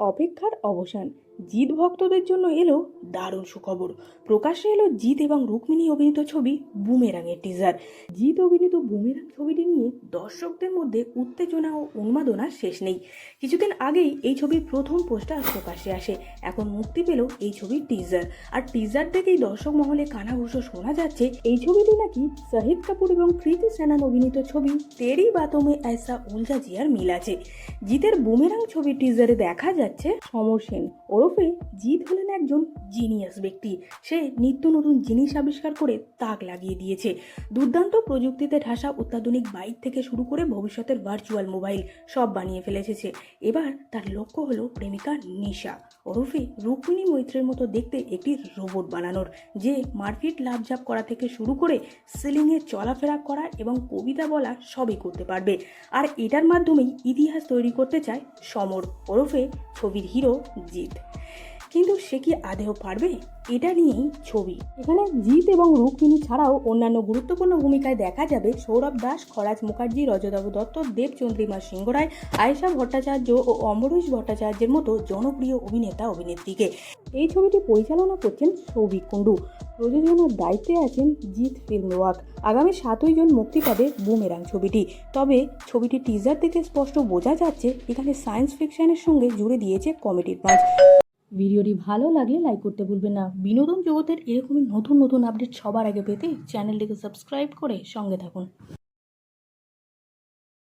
অপেক্ষার অবসান। জিৎ ভক্তদের জন্য এলো দারুণ সুখবর। প্রকাশ্যে এলো জিৎ এবং রুক্মিণী অভিনীত ছবি বুমেরাঙের টিজার জিৎ অভিনীত বুমেরাং ছবিটি নিয়ে দর্শকদের মধ্যে উত্তেজনা ও উন্মাদনার শেষ নেই। কিছুদিন আগেই এই ছবির প্রথম পোস্টার প্রকাশে আসে। এখন মুক্তি পেল এই ছবির টিজার আর টিজার থেকেই দর্শক মহলে কানাঘুষো শোনা যাচ্ছে, এই ছবিটি নাকি শাহিদ কাপুর এবং কৃতি সেনান অভিনীত ছবি তেরি বাতমে ऐसा উলজা জিয়ার মিল আছে। জিতের বুমেরাং ছবির টিজারে দেখা যাচ্ছে সমর সেন। ওরফে জিৎ হলেন একজন জিনিয়াস ব্যক্তি। সে নিত্য নতুন জিনিস আবিষ্কার করে তাক লাগিয়ে দিয়েছে। দুর্দান্ত প্রযুক্তিতে ঠাসা অত্যাধুনিক বাইক থেকে শুরু করে ভবিষ্যতের ভার্চুয়াল মোবাইল সব বানিয়ে ফেলেছে এবার তার লক্ষ্য হলো প্রেমিকা নিশা। ওরফে রুকুনি মৈত্রের মতো দেখতে একটি রোবট বানানোর, যে মারপিট লাভঝাপ করা থেকে শুরু করে সিলিংয়ে চলাফেরা করা এবং কবিতা বলা সবই করতে পারবে। আর এটার মাধ্যমেই ইতিহাস তৈরি করতে চায় সমর। ওরফে ছবির হিরো জিৎ। কিন্তু সে কি আদেও পারবে? এটা নিয়েই ছবি। এখানে জিৎ এবং রুক্মিণী ছাড়াও অন্যান্য গুরুত্বপূর্ণ ভূমিকায় দেখা যাবে সৌরভ দাস, খরাজ মুখার্জি, রজতাভ দত্ত, দেবচন্দ্রিমা সিংহ রায় আয়েশা ভট্টাচার্য ও অমরেশ ভট্টাচার্যের মতো জনপ্রিয় অভিনেতা, অভিনেত্রীকে। এই ছবিটি পরিচালনা করছেন সৌভিক কুণ্ডু। প্রযোজনার দায়িত্বে আছেন জিৎ ফিল্ম ওয়ার্ক। আগামী সাতই জন মুক্তি পাবে বুমেরাং ছবিটি। তবে ছবিটি টিজার থেকে স্পষ্ট বোঝা যাচ্ছে, এখানে সায়েন্স ফিকশনের সঙ্গে জুড়ে দিয়েছে কমেডির পাঁচ ভিডিওটি ভালো লাগলে লাইক করতে ভুলবেন না। বিনোদন জগতের এরকমই নতুন নতুন আপডেট সবার আগে পেতে চ্যানেলটিকে সাবস্ক্রাইব করে সঙ্গে থাকুন।